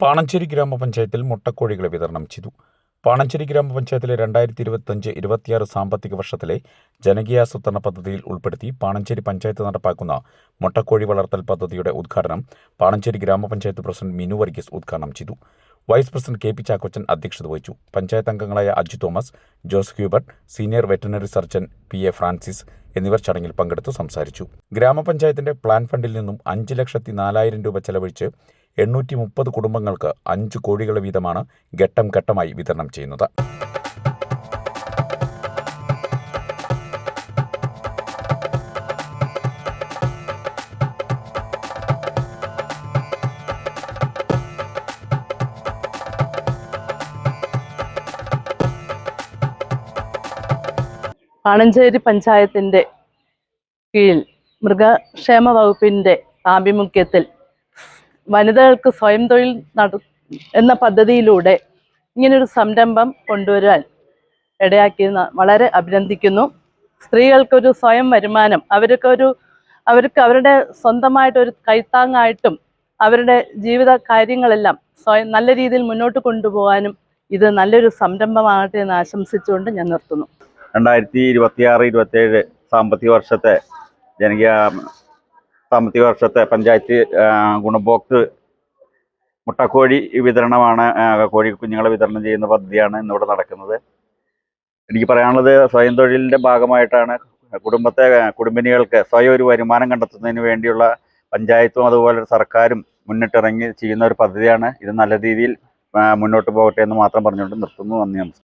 പാണഞ്ചേരി ഗ്രാമപഞ്ചായത്തിൽ മുട്ടക്കോഴികളെ വിതരണം ചെയ്തു. പാണഞ്ചേരി ഗ്രാമപഞ്ചായത്തിലെ രണ്ടായിരത്തി ഇരുപത്തഞ്ച് ഇരുപത്തിയാറ് സാമ്പത്തിക വർഷത്തിലെ ജനകീയാസൂത്രണ പദ്ധതിയിൽ ഉൾപ്പെടുത്തി പാണഞ്ചേരി പഞ്ചായത്ത് നടപ്പാക്കുന്ന മുട്ടക്കോഴി വളർത്തൽ പദ്ധതിയുടെ ഉദ്ഘാടനം പാണഞ്ചേരി ഗ്രാമപഞ്ചായത്ത് പ്രസിഡന്റ് മിനു വർഗീസ് ഉദ്ഘാടനം ചെയ്തു. Vice president K P Chackochan അധ്യക്ഷത വഹിച്ചു. പഞ്ചായത്ത് അംഗങ്ങളായ Aju Thomas Jose Hubert senior veterinary surgeon P A Francis എന്നിവർ ചടങ്ങിൽ പങ്കെടുത്തു സംസാരിച്ചു. ഗ്രാമപഞ്ചായത്തിന്റെ പ്ലാൻ ഫണ്ടിൽ നിന്നും അഞ്ച് ലക്ഷത്തി നാലായിരം രൂപ ചെലവഴിച്ച് എണ്ണൂറ്റി മുപ്പത് കുടുംബങ്ങൾക്ക് അഞ്ച് കോഴികളെ വീതമാണ് ഘട്ടം ഘട്ടമായി വിതരണം ചെയ്യുന്നത്. പാണഞ്ചേരി പഞ്ചായത്തിന്റെ കീഴിൽ മൃഗക്ഷേമ വകുപ്പിന്റെ ആഭിമുഖ്യത്തിൽ വനിതകൾക്ക് സ്വയം തൊഴിൽ നട എന്ന പദ്ധതിയിലൂടെ ഇങ്ങനൊരു സംരംഭം കൊണ്ടുവരാൻ ഇടയാക്കിയെന്ന് വളരെ അഭിനന്ദിക്കുന്നു. സ്ത്രീകൾക്കൊരു സ്വയം വരുമാനം അവർക്കൊരു അവർക്ക് അവരുടെ സ്വന്തമായിട്ടൊരു കൈത്താങ്ങായിട്ടും അവരുടെ ജീവിത കാര്യങ്ങളെല്ലാം സ്വയം നല്ല രീതിയിൽ മുന്നോട്ട് കൊണ്ടുപോകാനും ഇത് നല്ലൊരു സംരംഭമാകട്ടെ എന്ന് ആശംസിച്ചുകൊണ്ട് ഞാൻ നിർത്തുന്നു. രണ്ടായിരത്തി ഇരുപത്തിയാറ് ഇരുപത്തേഴ് സാമ്പത്തിക വർഷത്തെ ജനകീയ സാമ്പത്തിക വർഷത്തെ പഞ്ചായത്ത് ഗുണഭോക്തൃ മുട്ടക്കോഴി വിതരണമാണ് കോഴി കുഞ്ഞുങ്ങളെ വിതരണം ചെയ്യുന്ന പദ്ധതിയാണ് ഇന്നിവിടെ നടക്കുന്നത്. എനിക്ക് പറയാനുള്ളത് സ്വയം തൊഴിലിന്റെ ഭാഗമായിട്ടാണ്. കുടുംബത്തെ കുടുംബിനികൾക്ക് സ്വയം ഒരു വരുമാനം കണ്ടെത്തുന്നതിന് വേണ്ടിയുള്ള പഞ്ചായത്തും അതുപോലെ സർക്കാരും മുന്നിട്ടിറങ്ങി ചെയ്യുന്ന ഒരു പദ്ധതിയാണ്. ഇത് നല്ല രീതിയിൽ മുന്നോട്ട് പോകട്ടെ എന്ന് മാത്രം പറഞ്ഞുകൊണ്ട് നിർത്തുന്നു. നന്ദി നമസ്കാരം.